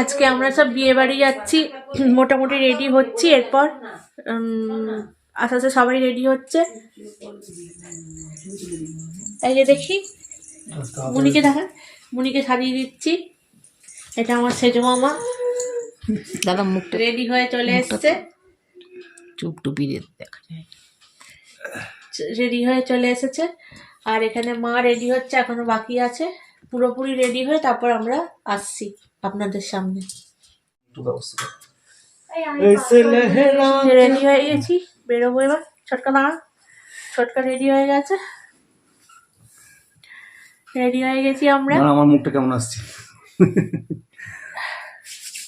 আজকে আমরা সব বিয়ে বাড়ি যাচ্ছি মোটামুটি রেডি হচ্ছি এরপর আস্তে আস্তে সবাই রেডি হচ্ছে। এই যে দেখি মুনিকে দেখা মুনিকে সাজিয়ে দিচ্ছি। এটা আমার সেজো মামা। দাদা মুখটা রেডি হয়ে চলে এসছে। চুপ টুপি দেখা যায়। রেডি হয়ে চলে এসেছে। আর এখানে মা রেডি হচ্ছে এখনও বাকি আছে। পুরোপুরি রেডি হয়ে তারপর আমরা আসছি। আপনাদের সামনে। রেডি হয়ে গেছি। বেরোবো এবার। ছটকা দাঁড়া ছটকা রেডি হয়ে গেছে। রেডি হয়ে গেছি আমরা। আমার মুখটা কেমন আসছে?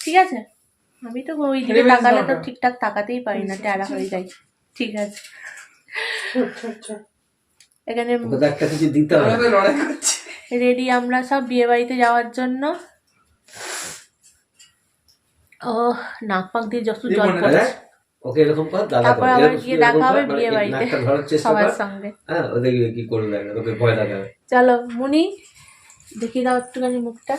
ঠিক আছে। আমি তো ওই দিকে তাকালে তো ঠিকঠাক তাকাতেই পারি না ট্যারা হয়ে যাই ঠিক আছে। এখানে রেডি আমরা সব বিয়ে বাড়িতে যাওয়ার জন্য। নাক পাক দিয়ে যত জল পড়ছে ওকে এরকম কর দাদা তারপর আবার গিয়ে দেখা হবে মানে বিয়ে বাড়িতে সবার সঙ্গে। হ্যাঁ ও দেখবি কি করবে দেখ তোকে ভয় দেখাবে। চলো মুনি দেখিয়ে দাও একটুখানি মুখটা।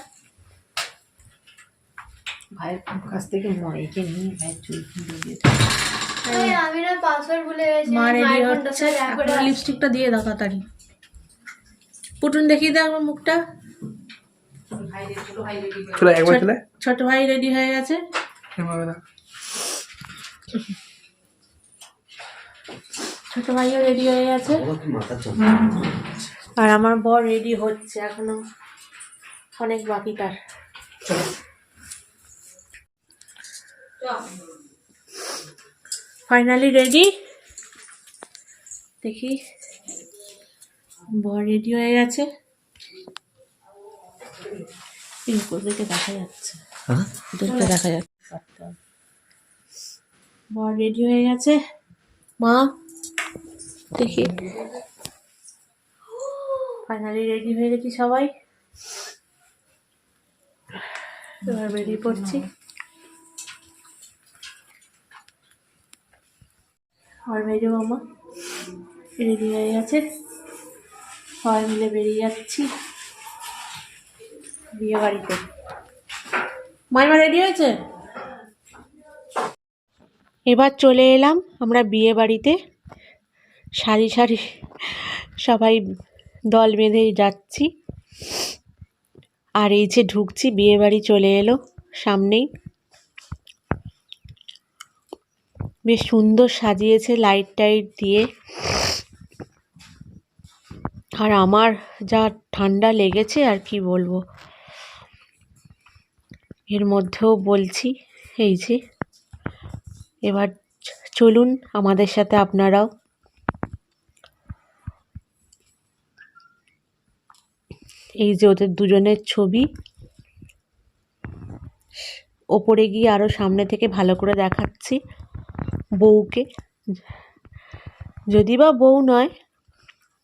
ভাইয়ের কাছ থেকে মাইকে নিয়ে ভাইয়ের চুল ফুল দিয়ে আমি না পাসওয়ার্ড ভুলে গেছি মা রেডি হচ্ছে। ফোনটা শেয়ার করে এখন লিপস্টিকটা দিয়ে দাও তাড়াতাড়ি। পুটুন দেখিয়ে দাও আমার মুখটা। চলো একবার চলে ছোট ভাই রেডি হয়ে গেছে? ছোট ভাইও রেডি হয়ে গেছে। আর আমার বর রেডি হচ্ছে এখনও। অনেক বাকি তার। ফাইনালি রেডি দেখি। বর রেডি হয়ে গেছে। দেখা যাচ্ছে। ওদেরকে দেখা যাচ্ছে। বর রেডি হয়ে গেছে? মা দেখি। ফাইনালি রেডি হয়ে গেছি সবাই। এবার বেরিয়ে পড়ছি। আর মেজো মামা রেডি হয়ে গেছে। সবাই মিলে বেরিয়ে যাচ্ছি। বিয়ে বাড়িতে। মাইমা রেডি হয়েছে? এবার চলে এলাম আমরা বিয়ে বাড়িতে। সারি সারি সবাই দল বেঁধে যাচ্ছি। আর এই যে ঢুকছি, বিয়ে বাড়ি চলে এলো সামনেই। বেশ সুন্দর সাজিয়েছে লাইট টাইট দিয়ে। আর আমার যা ঠান্ডা লেগেছে, আর কি বলব। এর মধ্যেও বলছি, এই যে, এবার চলুন আমাদের সাথে আপনারাও। এই যে ওদের দুজনের ছবি, ওপরে গিয়ে আরও সামনে থেকে ভালো করে দেখাচ্ছি বউকে। যদি বা বউ নয়,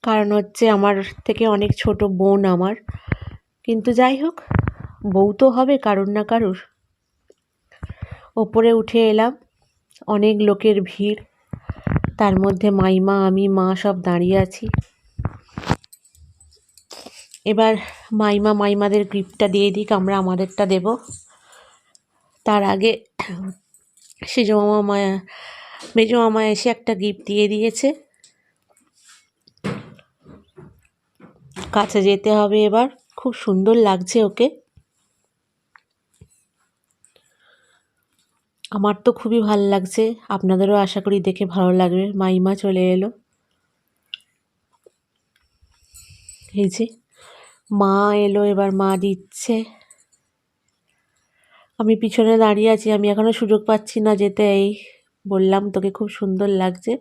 কারণ হচ্ছে আমার থেকে অনেক ছোট বোন আমার। কিন্তু যাই হোক বউ তো হবে, কারুর না কারুর। ওপরে উঠে এলাম, অনেক লোকের ভিড়। তার মধ্যে মাইমা, আমি, মা সব দাঁড়িয়ে আছি। এবার মাইমা মাইমাদের গিফটটা দিয়ে দিক, আমরা আমাদেরটা দেব। তার আগে সেজো মামা মায়া, মেজো মামা এসে একটা গিফট দিয়ে দিয়েছে। কাছে যেতে হবে এবার, খুব সুন্দর লাগছে ওকে। আমার তো খুবই ভালো লাগছে। আপনাদেরও আশা করি দেখে ভালো লাগবে। মাইমা চলে এলো। এই যে, মা এলো, এবার মা দিচ্ছে। আমি পিছনে দাঁড়িয়ে আছি, আমি এখনও সুযোগ পাচ্ছি না যেতে। এই বললাম, তোকে খুব সুন্দর লাগছে।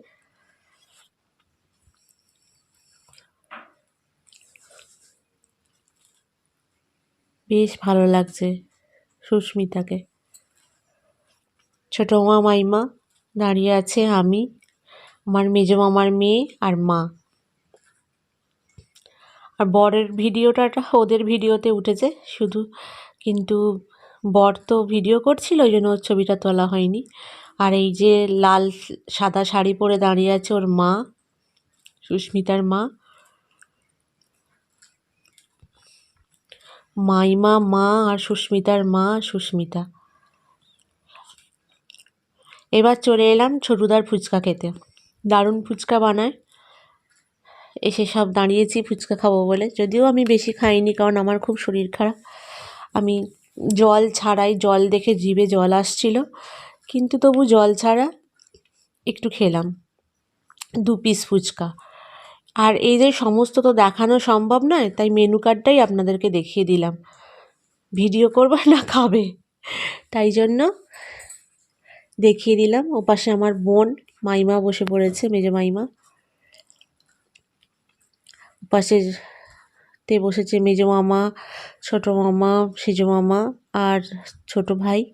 বেশ ভালো লাগছে সুস্মিতাকে। ছোটো মা মাইমা দাঁড়িয়ে আছে, আমি, আমার মেজো মামার মেয়ে আর মা। আর বরের ভিডিওটা ওদের ভিডিওতে উঠেছে শুধু, কিন্তু বর তো ভিডিও করছিল, ওই জন্য ওর ছবিটা তোলা হয়নি। আর এই যে লাল সাদা শাড়ি পরে দাঁড়িয়ে আছে ওর মা, সুস্মিতার মা। মাইমা, মা আর সুস্মিতার মা, সুস্মিতা। এবার চলে এলাম ছোটুদার ফুচকা খেতে। দারুণ ফুচকা বানায়। এসে সব দাঁড়িয়েছি ফুচকা খাব বলে। যদিও আমি বেশি খাইনি, কারণ আমার খুব শরীর খারাপ। আমি জল ছাড়াই, জল দেখে জিভে জল আসছিল। কিন্তু তবু জল ছাড়া একটু খেলাম। দু পিস ফুচকা। আর এই যে সমস্ত তো দেখানো সম্ভব নয়, তাই মেনু কার্ডটাই আপনাদেরকে দেখিয়ে দিলাম। ভিডিও করবে না খাবে। তাই জন্য দেখিয়ে দিলাম। ও পাশে আমার বোন মাইমা বসে পড়েছে, মেজো মাইমা। পাশে তে বসেছে মেজো মামা, ছোটো মামা, সেজো মামা আর ছোট ভাই।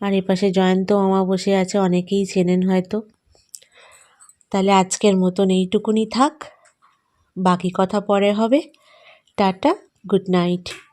আর এপাশে জয়ন্ত মামা বসে আছে, অনেকেই চেনেন হয়তো। তাহলে আজকের মতন এইটুকুনি থাক। বাকি কথা পরে হবে। Tata, good night.